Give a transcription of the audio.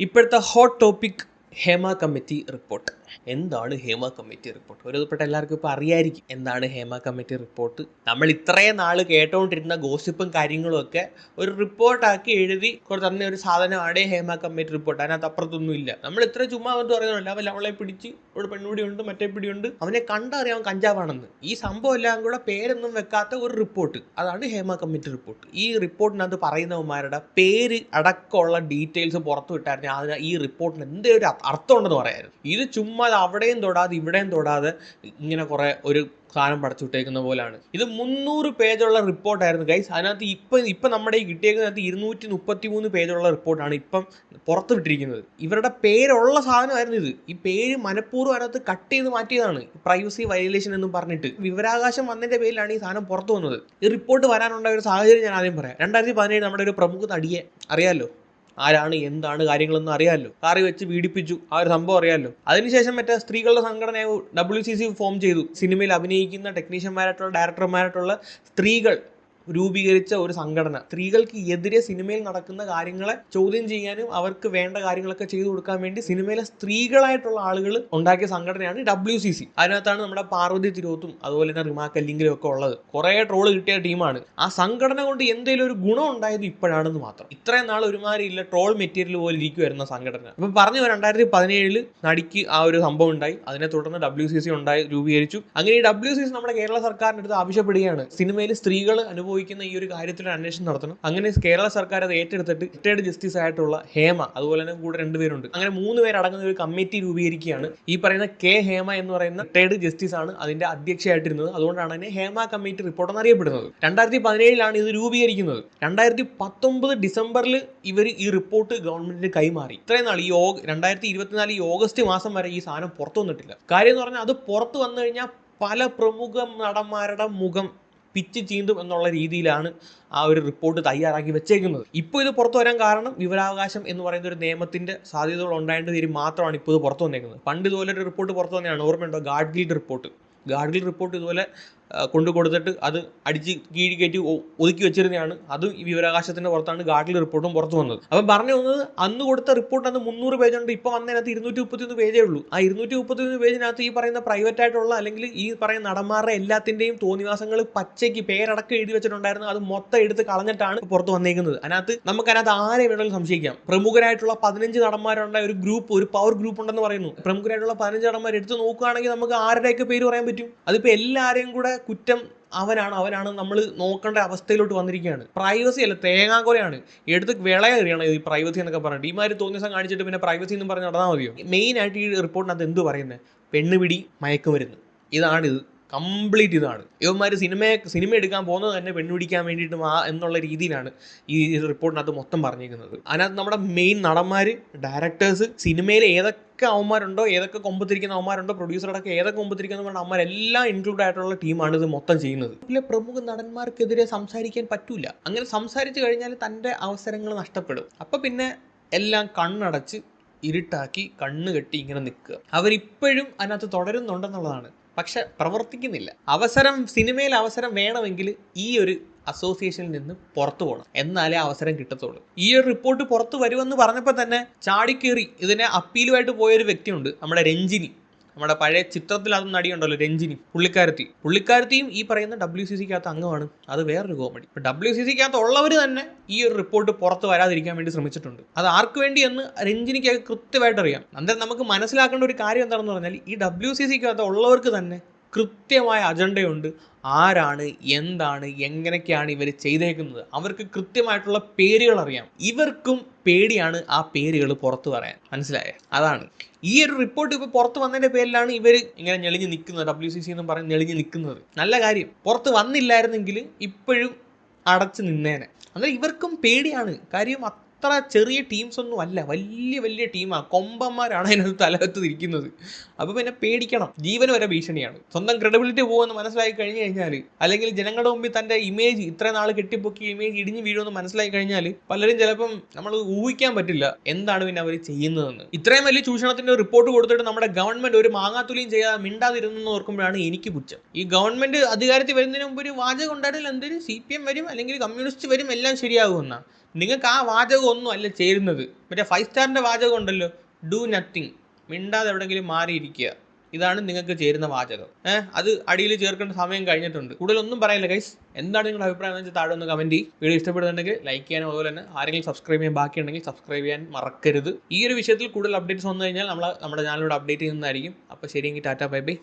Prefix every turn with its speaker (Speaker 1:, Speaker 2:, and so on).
Speaker 1: ഇപ്പോഴത്തെ hot topic Hema committee report എന്താണ് Hema committee report? ഒരുപ്പെട്ട എല്ലാവർക്കും ഇപ്പോൾ അറിയായിരിക്കും എന്താണ് ഹേമ കമ്മിറ്റി റിപ്പോർട്ട്. നമ്മൾ ഇത്രയും നാൾ കേട്ടുകൊണ്ടിരുന്ന ഗോസിപ്പും കാര്യങ്ങളും ഒക്കെ ഒരു റിപ്പോർട്ടാക്കി എഴുതി കുറച്ച് തന്നെ ഒരു സാധനമാണ് ഹേമ കമ്മിറ്റി റിപ്പോർട്ട് അതിനകത്ത് അപ്പുറത്തൊന്നും ഇല്ല. നമ്മൾ ഇത്ര ചുമ്മാ എന്ന് പറയുന്നില്ല അവൻ അവളെ പിടിച്ച് ഒരു പെണ്ണുപിടിയുണ്ട് മറ്റേ പിടിയുണ്ട് അവനെ കണ്ടറിയാൻ കഞ്ചാവാണെന്ന്. ഈ സംഭവം എല്ലാം കൂടെ പേരൊന്നും വെക്കാത്ത ഒരു റിപ്പോർട്ട് അതാണ് ഹേമ കമ്മിറ്റി റിപ്പോർട്ട് ഈ റിപ്പോർട്ടിനകത്ത് പറയുന്നവന്മാരുടെ പേര് അടക്കമുള്ള ഡീറ്റെയിൽസ് പുറത്തു വിട്ടായിരുന്നു അതിന് ഈ റിപ്പോർട്ടിന് എന്തേ ഒരു അർത്ഥം ഉണ്ടെന്ന് പറയായിരുന്നു ഇത് ചുമ്മാ അത് അവിടെയും തൊടാതെ ഇവിടെയും തൊടാതെ ഇങ്ങനെ കുറെ ഒരു സാധനം പടച്ചു വിട്ടേക്കുന്ന പോലാണ്. ഇത് മുന്നൂറ് പേജുള്ള റിപ്പോർട്ടായിരുന്നു. ഗൈസ് അതിനകത്ത് ഇപ്പം ഇപ്പം നമ്മുടെ ഈ കിട്ടിയേക്കുന്നതിനകത്ത് ഇരുന്നൂറ്റി മുപ്പത്തി മൂന്ന് പേജുള്ള റിപ്പോർട്ടാണ് ഇപ്പം പുറത്ത് വിട്ടിരിക്കുന്നത്. ഇവരുടെ പേരുള്ള സാധനമായിരുന്നു ഇത്. ഈ പേര് മനഃപൂർവം അതിനകത്ത് കട്ട് ചെയ്ത് മാറ്റിയതാണ്. പ്രൈവസി വയലേഷൻ എന്ന് പറഞ്ഞിട്ട്. വിവരാകാശം വന്നതിന്റെ പേരിലാണ് ഈ സാധനം പുറത്തു വന്നത്. ഈ റിപ്പോർട്ട് വരാനുള്ള ഒരു സാഹചര്യം ഞാൻ ആദ്യം പറയാം. രണ്ടായിരത്തി പതിനേഴ് നമ്മുടെ ഒരു പ്രമുഖ നടിയെ അറിയാലോ? ആരാണ് എന്താണ് കാര്യങ്ങളൊന്നും അറിയാമല്ലോ. കാറി വെച്ച് പീഡിപ്പിച്ചു. ആ ഒരു സംഭവം അറിയാമല്ലോ. അതിനുശേഷം മറ്റേ സ്ത്രീകളുടെ സംഘടന ഡബ്ല്യു സി സി ഫോം ചെയ്തു. സിനിമയിൽ അഭിനയിക്കുന്ന ടെക്നീഷ്യന്മാരായിട്ടുള്ള ഡയറക്ടർമാരായിട്ടുള്ള സ്ത്രീകൾ രൂപീകരിച്ച ഒരു സംഘടന. സ്ത്രീകൾക്ക് എതിരെ സിനിമയിൽ നടക്കുന്ന കാര്യങ്ങളെ ചോദ്യം ചെയ്യാനും അവർക്ക് വേണ്ട കാര്യങ്ങളൊക്കെ ചെയ്തു കൊടുക്കാൻ വേണ്ടി സിനിമയിലെ സ്ത്രീകളായിട്ടുള്ള ആളുകൾ ഉണ്ടാക്കിയ സംഘടനയാണ് ഡബ്ല്യു സി സി അതിനകത്താണ് നമ്മുടെ പാർവതി തിരുവത്തും അതുപോലെ തന്നെ റിമാ കല്ലിങ്കിലും ഒക്കെ ഉള്ളത്. കുറേ ട്രോൾ കിട്ടിയ ടീമാണ്. ആ സംഘടന കൊണ്ട് എന്തെങ്കിലും ഒരു ഗുണം ഉണ്ടായത് ഇപ്പോഴാണെന്ന് മാത്രം. ഇത്രയും നാൾ ഒരുമാതിരി ഇല്ല ട്രോൾ മെറ്റീരിയൽ പോലെ ഇരിക്കുവായിരുന്ന സംഘടന. അപ്പം പറഞ്ഞു രണ്ടായിരത്തി പതിനേഴിൽ നടിക്ക് ആ ഒരു സംഭവം ഉണ്ടായി. അതിനെ തുടർന്ന് ഡബ്ല്യു സി സി ഉണ്ടായി രൂപീകരിച്ചു. അങ്ങനെ ഈ ഡബ്ല്യു സി സി നമ്മുടെ കേരള സർക്കാരിന്റെ അടുത്ത് ആവശ്യപ്പെടുകയാണ്. സിനിമയിൽ സ്ത്രീകൾ അനുഭവിക്കുന്ന ഈ ഒരു കാര്യത്തിൽ അന്വേഷണം നടത്തണം. അങ്ങനെ കേരള സർക്കാർ അത് ഏറ്റെടുത്തിട്ട് റിട്ടയർഡ് ജസ്റ്റിസ് ആയിട്ടുള്ള ഹേമ അതുപോലെ തന്നെ കൂടെ രണ്ടുപേരുണ്ട് അങ്ങനെ മൂന്ന് പേരടങ്ങുന്ന ഒരു കമ്മിറ്റി രൂപീകരിക്കുകയാണ്. ഈ പറയുന്ന കെ ഹേമ എന്ന് പറയുന്ന റിട്ടയർഡ് ജസ്റ്റിസ് ആണ് അതിന്റെ അധ്യക്ഷയായിട്ടിരുന്നത്. അതുകൊണ്ടാണ് അതിനെ ഹേമ കമ്മിറ്റി റിപ്പോർട്ട് എന്നറിയപ്പെടുന്നത്. രണ്ടായിരത്തി പതിനേഴിലാണ് ഇത് രൂപീകരിക്കുന്നത്. രണ്ടായിരത്തി പത്തൊമ്പത് ഡിസംബറിൽ ഇവർ ഈ റിപ്പോർട്ട് ഗവൺമെന്റിന് കൈമാറി. ഇത്രയും നാൾ ഈ രണ്ടായിരത്തി ഇരുപത്തിനാല് ഈ ഓഗസ്റ്റ് മാസം വരെ ഈ സാധനം പുറത്തു വന്നിട്ടില്ല. കാര്യം എന്ന് പറഞ്ഞാൽ അത് പുറത്തു വന്നു കഴിഞ്ഞാൽ പല പ്രമുഖ നടന്മാരുടെ മുഖം പിച്ച് ചീന്തും എന്നുള്ള രീതിയിലാണ് ആ ഒരു റിപ്പോർട്ട് തയ്യാറാക്കി വെച്ചേക്കുന്നത്. ഇപ്പോൾ ഇത് പുറത്തു വരാൻ കാരണം വിവരാവകാശം എന്ന് പറയുന്ന ഒരു നിയമത്തിന്റെ സാധ്യതകൾ ഉണ്ടായതിന്റെ പേര് മാത്രമാണ് ഇപ്പോൾ ഇത് പുറത്തു വന്നേക്കുന്നത്. പണ്ട് ഇതുപോലെ ഒരു റിപ്പോർട്ട് പുറത്തു വന്നതാണ് ഓർമ്മയുണ്ടോ? ഗാഡ്ഗിൽ റിപ്പോർട്ട് ഗാഡ്ഗിൽ റിപ്പോർട്ട് ഇതുപോലെ കൊണ്ടു കൊടുത്തിട്ട് അത് അടിച്ച് കീഴി കയറ്റി ഒതുക്കി വെച്ചിരുന്നതാണ്. അത് ഈ വിവരാകാശത്തിന്റെ പുറത്താണ് ഗാഡ്ഗിൽ റിപ്പോർട്ടും പുറത്തു വന്നത്. അപ്പം പറഞ്ഞു വന്നത് അന്ന് കൊടുത്ത റിപ്പോർട്ട് അന്ന് മുന്നൂറ് പേജുണ്ട്. ഇപ്പം വന്നതിനകത്ത് ഇരുന്നൂറ്റി മുപ്പത്തിയൊന്ന് പേജേ ഉള്ളൂ. ആ ഇരുന്നൂറ്റി മുപ്പത്തിയൊന്ന് പേജിനകത്ത് ഈ പറയുന്ന പ്രൈവറ്റ് ആയിട്ടുള്ള അല്ലെങ്കിൽ ഈ പറയുന്ന നടന്മാരുടെ എല്ലാത്തിന്റെയും തോന്നിവാസങ്ങൾ പച്ചയ്ക്ക് പേരടക്കം എഴുതി വെച്ചിട്ടുണ്ടായിരുന്നു. അത് മൊത്തം എടുത്ത് കളഞ്ഞിട്ടാണ് പുറത്തു വന്നേക്കുന്നത്. അതിനകത്ത് നമുക്ക് അതിനകത്ത് ആരെ വേണമെങ്കിലും സംശയിക്കാം. പ്രമുഖരായിട്ടുള്ള പതിനഞ്ച് നടന്മാരുണ്ടായ ഒരു ഗ്രൂപ്പ് ഒരു പവർ ഗ്രൂപ്പ് ഉണ്ടെന്ന് പറയുന്നു. പ്രമുഖരായിട്ടുള്ള പതിനഞ്ച് നടന്മാർ എടുത്ത് നോക്കുകയാണെങ്കിൽ നമുക്ക് ആരുടെയൊക്കെ പേര് പറയാൻ പറ്റും? അതിപ്പോ എല്ലാരെയും കൂടെ കുറ്റം അവനാണ് അവനാണ് നമ്മൾ നോക്കേണ്ട അവസ്ഥയിലോട്ട് വന്നിരിക്കുകയാണ്. പ്രൈവസി അല്ല തേങ്ങാക്കൊലയാണ്. എടുത്ത് വിളയേറിയാണ് ഈ പ്രൈവസി എന്നൊക്കെ പറഞ്ഞിട്ട്. ഈ മാതിരി തോന്നിയ ദിവസം കാണിച്ചിട്ട് പിന്നെ പ്രൈവസി എന്നും പറഞ്ഞ് നടന്നാൽ മതിയോ? മെയിൻ ആയിട്ട് ഈ റിപ്പോർട്ടിനകത്ത് എന്ത് പറയുന്നത് പെണ്ണുപിടി മയക്കുമരുന്ന്. ഇതാണിത്. കംപ്ലീറ്റ് ഇതാണ്. ഇവന്മാർ സിനിമയെ സിനിമ എടുക്കാൻ പോകുന്നത് തന്നെ പെണ്ണുപിടിക്കാൻ വേണ്ടിയിട്ട് ആ എന്നുള്ള രീതിയിലാണ് ഈ റിപ്പോർട്ടിനകത്ത് മൊത്തം പറഞ്ഞിരിക്കുന്നത്. അതിനകത്ത് നമ്മുടെ മെയിൻ നടന്മാർ ഡയറക്ടേഴ്സ് സിനിമയിൽ ഏതൊക്കെ അവന്മാരുണ്ടോ ഏതൊക്കെ കൊമ്പത്തിരിക്കുന്ന അവന്മാരുണ്ടോ പ്രൊഡ്യൂസറടക്കം ഏതൊക്കെ കൊമ്പത്തിരിക്കുന്ന പറഞ്ഞാൽ അവന്മാരെല്ലാം ഇൻക്ലൂഡ് ആയിട്ടുള്ള ടീമാണ് ഇത് മൊത്തം ചെയ്യുന്നത്. ഇതിലെ പ്രമുഖ നടന്മാർക്കെതിരെ സംസാരിക്കാൻ പറ്റൂല. അങ്ങനെ സംസാരിച്ചു കഴിഞ്ഞാൽ തന്റെ അവസരങ്ങൾ നഷ്ടപ്പെടും. അപ്പം പിന്നെ എല്ലാം കണ്ണടച്ച് ഇരുട്ടാക്കി കണ്ണ് കെട്ടി ഇങ്ങനെ നിൽക്കുക. അവരിപ്പോഴും അതിനകത്ത് തുടരുന്നുണ്ടെന്നുള്ളതാണ്. പക്ഷെ പ്രവർത്തിക്കുന്നില്ല. അവസരം സിനിമയിൽ അവസരം വേണമെങ്കിൽ ഈ ഒരു അസോസിയേഷനിൽ നിന്ന് പുറത്തു പോകണം എന്നാലേ അവസരം കിട്ടത്തുള്ളൂ. ഈ ഒരു റിപ്പോർട്ട് പുറത്തു വരുമെന്ന് പറഞ്ഞപ്പോൾ തന്നെ ചാടിക്കേറി ഇതിനെ അപ്പീലുമായിട്ട് പോയൊരു വ്യക്തിയുണ്ട് നമ്മുടെ രഞ്ജിനി. നമ്മുടെ പഴയ ചിത്രത്തിൽ അത് നടിയുണ്ടല്ലോ രഞ്ജിനി പുള്ളിക്കാരത്തി. പുള്ളിക്കാരത്തിയും ഈ പറയുന്ന ഡബ്ല്യു സി സിക്കകത്ത് അംഗമാണ്. അത് വേറൊരു കോമഡി ഇപ്പൊ ഡബ്ല്യു സി സിക്കകത്ത് ഉള്ളവർ തന്നെ ഈ ഒരു റിപ്പോർട്ട് പുറത്ത് വരാതിരിക്കാൻ വേണ്ടി ശ്രമിച്ചിട്ടുണ്ട്. അത് ആർക്ക് വേണ്ടി എന്ന് രഞ്ജിനിക്ക് കൃത്യമായിട്ട് അറിയാം. അന്നേരം നമുക്ക് മനസ്സിലാക്കേണ്ട ഒരു കാര്യം എന്താണെന്ന് പറഞ്ഞാൽ ഈ ഡബ്ല്യു സി സിക്കകത്ത് ഉള്ളവർക്ക് തന്നെ കൃത്യമായ അജണ്ടയുണ്ട് ആരാണ് എന്താണ് എങ്ങനെയൊക്കെയാണ് ഇവർ ചെയ്തേക്കുന്നത്? അവർക്ക് കൃത്യമായിട്ടുള്ള പേരുകൾ അറിയാം ഇവർക്കും പേടിയാണ് ആ പേരുകൾ പുറത്തു പറയാൻ. മനസ്സിലായേ? അതാണ്. ഈ ഒരു റിപ്പോർട്ട് ഇപ്പോൾ പുറത്ത് വന്നതിന്റെ പേരിലാണ് ഇവർ ഇങ്ങനെ ഞെളിഞ്ഞ് നിൽക്കുന്നത് ഡബ്ല്യു സി സി എന്ന് പറഞ്ഞ് ഞെളിഞ്ഞ് നിൽക്കുന്നത് നല്ല കാര്യം. പുറത്ത് വന്നില്ലായിരുന്നെങ്കിൽ ഇപ്പോഴും അടച്ചു നിന്നേനെ. അന്നേരം ഇവർക്കും പേടിയാണ്. കാര്യം അത്ര ചെറിയ ടീംസ് ഒന്നും അല്ല. വലിയ വലിയ ടീമാണ് കൊമ്പന്മാരാണ് അതിനകത്ത് തലകത്ത് ഇരിക്കുന്നത് അപ്പോൾ പിന്നെ പേടിക്കണം. ജീവൻ വരെ ഭീഷണിയാണ്. സ്വന്തം ക്രെഡിബിലിറ്റി പോകുമെന്ന് മനസ്സിലാക്കി കഴിഞ്ഞു കഴിഞ്ഞാൽ അല്ലെങ്കിൽ ജനങ്ങളുടെ മുമ്പിൽ തന്റെ ഇമേജ് ഇത്ര നാൾ കെട്ടിപ്പൊക്കി ഇമേജ് ഇടിഞ്ഞു വീഴുമെന്ന് മനസ്സിലാക്കി കഴിഞ്ഞാൽ പലരും ചിലപ്പം നമ്മൾ ഊഹിക്കാൻ പറ്റില്ല എന്താണ് പിന്നെ അവർ ചെയ്യുന്നതെന്ന്. ഇത്രയും വലിയ ചൂഷണത്തിന്റെ റിപ്പോർട്ട് കൊടുത്തിട്ട് നമ്മുടെ ഗവൺമെന്റ് ഒരു മാങ്ങാത്തുലിയും ചെയ്യാതെ മിണ്ടാതിരുന്നെന്ന് ഓർക്കുമ്പോഴാണ് എനിക്ക് പുച്ഛം. ഈ ഗവൺമെന്റ് അധികാരത്തിൽ വരുന്നതിന് മുമ്പ് ഒരു വാചകം ഉണ്ടായിരുന്നില്ല എന്തൊരു സി പി എം വരും അല്ലെങ്കിൽ കമ്മ്യൂണിസ്റ്റ് വരും എല്ലാം ശരിയാകുമെന്നാ നിങ്ങൾക്ക് ആ വാചകം ഒന്നും അല്ല ചേരുന്നത്. മറ്റേ ഫൈവ് സ്റ്റാറിന്റെ വാചകം ഉണ്ടല്ലോ ഡു നത്തിങ് മിണ്ടാതെ എവിടെയെങ്കിലും മാറിയിരിക്കുക. ഇതാണ് നിങ്ങൾക്ക് ചേരുന്ന വാചകം. ഏഹ് അത് അടിയിൽ ചേർക്കേണ്ട സമയം കഴിഞ്ഞിട്ടുണ്ട്. കൂടുതലൊന്നും പറയില്ല ഗൈസ് എന്താണ് നിങ്ങളുടെ അഭിപ്രായം? എന്ന് വെച്ചാൽ താഴെ ഒന്ന് കമന്റ് ചെയ്യും. വീഡിയോ ഇഷ്ടപ്പെടുന്നുണ്ടെങ്കിൽ ലൈക്ക് ചെയ്യാനും അതുപോലെ തന്നെ ആരെങ്കിലും സബ്സ്ക്രൈബ് ചെയ്യാൻ ബാക്കിയുണ്ടെങ്കിൽ സബ്സ്ക്രൈബ് ചെയ്യാൻ മറക്കരുത്. ഈ ഒരു വിഷയത്തിൽ കൂടുതൽ അപ്ഡേറ്റ്സ് വന്നു കഴിഞ്ഞാൽ നമ്മൾ നമ്മുടെ ചാനലിലൂടെ അപ്ഡേറ്റ് ചെയ്യുന്നതായിരിക്കും. അപ്പോൾ ശരിയെങ്കിൽ ടാറ്റ ബൈ ബൈ